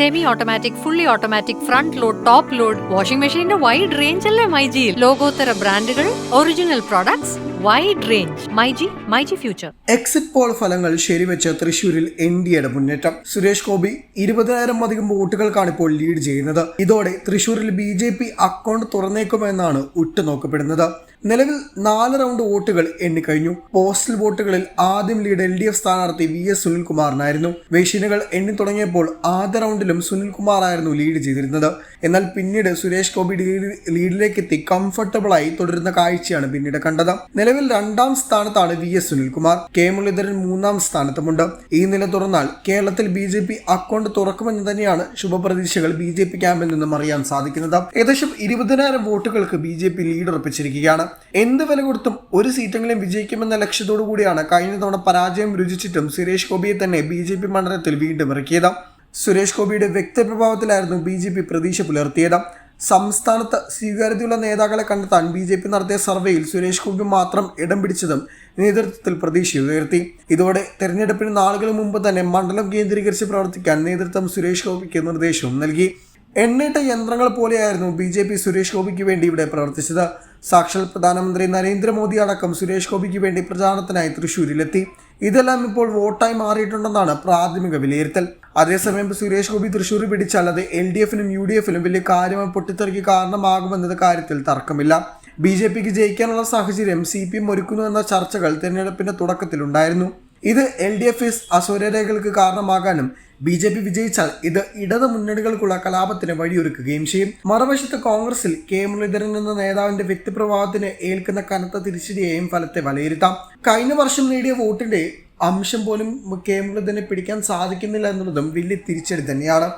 Semi automatic fully automatic front load top load washing മെഷീന്റെ wide range അല്ലേ മൈജിയിൽ ലോകോത്തര ബ്രാൻഡുകൾ original products wide range myG myG future exit poll ഫലങ്ങൾ ശരിവെച്ച തൃശൂരിൽ എൻ ഡി എയുടെ മുന്നേറ്റം. സുരേഷ് ഗോപി ഇരുപതിനായിരം അധികം വോട്ടുകൾക്കാണ് ഇപ്പോൾ ലീഡ് ചെയ്യുന്നത്. ഇതോടെ തൃശൂരിൽ ബി ജെ പി അക്കൗണ്ട് തുറന്നേക്കുമെന്നാണ് ഉറ്റുനോക്കപ്പെടുന്നത്. നിലവിൽ നാല് റൗണ്ട് വോട്ടുകൾ എണ്ണിക്കഴിഞ്ഞു. പോസ്റ്റൽ വോട്ടുകളിൽ ആദ്യം ലീഡ് എൽ ഡി എഫ് സ്ഥാനാർത്ഥി വി എസ് സുനിൽകുമാറിനായിരുന്നു. മെഷീനുകൾ എണ്ണി തുടങ്ങിയപ്പോൾ ആദ്യ റൗണ്ടിലും സുനിൽകുമാറായിരുന്നു ലീഡ് ചെയ്തിരുന്നത്. എന്നാൽ പിന്നീട് സുരേഷ് ഗോപി ലീഡ്- ലീഡിലേക്ക് എത്തി കംഫർട്ടബിളായി തുടരുന്ന കാഴ്ചയാണ് പിന്നീട് കണ്ടത്. നിലവിൽ രണ്ടാം സ്ഥാനത്താണ് V S Sunilkumar. K Muraleedharan മൂന്നാം സ്ഥാനത്തുമുണ്ട്. ഈ നില തുറന്നാൽ കേരളത്തിൽ ബി ജെ പി അക്കൗണ്ട് തുറക്കുമെന്ന് തന്നെയാണ് ശുഭപ്രതീക്ഷകൾ ബി ജെ പി ക്യാമ്പിൽ നിന്നും അറിയാൻ സാധിക്കുന്നത്. ഏകദേശം ഇരുപതിനായിരം വോട്ടുകൾക്ക് ബി ജെ പി ലീഡ് ഉറപ്പിച്ചിരിക്കുകയാണ്. എന്ത് വില കൊടുത്തും ഒരു സീറ്റെങ്കിലും വിജയിക്കുമെന്ന ലക്ഷ്യത്തോടു കൂടിയാണ് കഴിഞ്ഞ തവണ പരാജയം രുചിച്ചിട്ടും സുരേഷ് ഗോപിയെ തന്നെ ബി ജെ പി മണ്ഡലത്തിൽ വീണ്ടും ഇറക്കിയത്. സുരേഷ് ഗോപിയുടെ വ്യക്തിപ്രഭാവത്തിലായിരുന്നു ബി ജെ പി പ്രതീക്ഷ പുലർത്തിയത്. സംസ്ഥാനത്ത് സ്വീകാര്യതയുള്ള നേതാക്കളെ കണ്ടെത്താൻ ബി ജെ പി നടത്തിയ സർവേയിൽ സുരേഷ് ഗോപി മാത്രം ഇടം പിടിച്ചതും നേതൃത്വത്തിൽ പ്രതീക്ഷ ഉയർത്തി. ഇതോടെ തെരഞ്ഞെടുപ്പിന് നാളുകൾ മുമ്പ് തന്നെ മണ്ഡലം കേന്ദ്രീകരിച്ച് പ്രവർത്തിക്കാൻ നേതൃത്വം സുരേഷ് ഗോപിക്ക് നിർദ്ദേശവും നൽകി. എണ്ണീട്ട യന്ത്രങ്ങൾ പോലെയായിരുന്നു ബി ജെ പി സുരേഷ് ഗോപിക്ക് വേണ്ടി ഇവിടെ പ്രവർത്തിച്ചത്. സാക്ഷാൽ പ്രധാനമന്ത്രി നരേന്ദ്രമോദി അടക്കം സുരേഷ് ഗോപിക്ക് വേണ്ടി പ്രചാരണത്തിനായി തൃശൂരിലെത്തി ഇതെല്ലാം ഇപ്പോൾ വോട്ടായി മാറിയിട്ടുണ്ടെന്നാണ് പ്രാഥമിക വിലയിരുത്തൽ. അതേസമയം സുരേഷ് ഗോപി തൃശ്ശൂർ പിടിച്ചാൽ അത് എൽ ഡി എഫിനും യു ഡി എഫിനും വലിയ കാര്യമായി പൊട്ടിത്തെറിക്ക് കാരണമാകുമെന്നത് കാര്യത്തിൽ തർക്കമില്ല. ബി ജെ പിക്ക് ജയിക്കാനുള്ള സാഹചര്യം സി പി എം ഒരുക്കുന്നു എന്ന ചർച്ചകൾ തെരഞ്ഞെടുപ്പിന്റെ തുടക്കത്തിലുണ്ടായിരുന്നു. ഇത് എൽ ഡി എഫ് എസ് കാരണമാകാനും ബി ജെ പി വിജയിച്ചാൽ ഇത് ഇടതു മുന്നണികൾക്കുള്ള കലാപത്തിന് വഴിയൊരുക്കുകയും ചെയ്യും. മറുവശത്ത് കോൺഗ്രസിൽ കെ മുരളീധരൻ എന്ന നേതാവിന്റെ വ്യക്തിപ്രഭാവത്തിന് ഏൽക്കുന്ന കനത്ത തിരിച്ചടിയെയും ഫലത്തെ വിലയിരുത്താം. കഴിഞ്ഞ വർഷം നേടിയ വോട്ടിന്റെ അംശം പോലും കെ തന്നെ പിടിക്കാൻ സാധിക്കുന്നില്ല എന്നുള്ളതും വലിയ തിരിച്ചടി തന്നെയാണ്.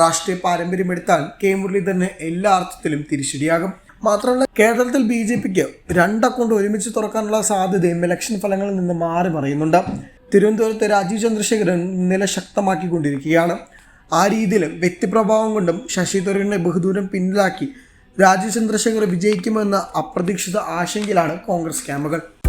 രാഷ്ട്രീയ പാരമ്പര്യം എടുത്താൽ കെ മുരളീധരന് എല്ലാ അർത്ഥത്തിലും തിരിച്ചടിയാകും. മാത്രമല്ല കേരളത്തിൽ ബി ജെ പിക്ക് രണ്ട് അക്കൗണ്ട് ഒരുമിച്ച് തുറക്കാനുള്ള സാധ്യതയും ഇലക്ഷൻ ഫലങ്ങളിൽ നിന്ന് മാറി മറിയുന്നുണ്ട്. തിരുവനന്തപുരത്ത് രാജീവ് ചന്ദ്രശേഖരൻ നില ശക്തമാക്കിക്കൊണ്ടിരിക്കുകയാണ്. ആ രീതിയിൽ വ്യക്തിപ്രഭാവം കൊണ്ടും ശശി തരൂരിനെ ബഹുദൂരം പിന്നിലാക്കി രാജീവ് ചന്ദ്രശേഖർ വിജയിക്കുമെന്ന അപ്രതീക്ഷിത ആശങ്കയിലാണ് കോൺഗ്രസ് ക്യാമ്പുകൾ.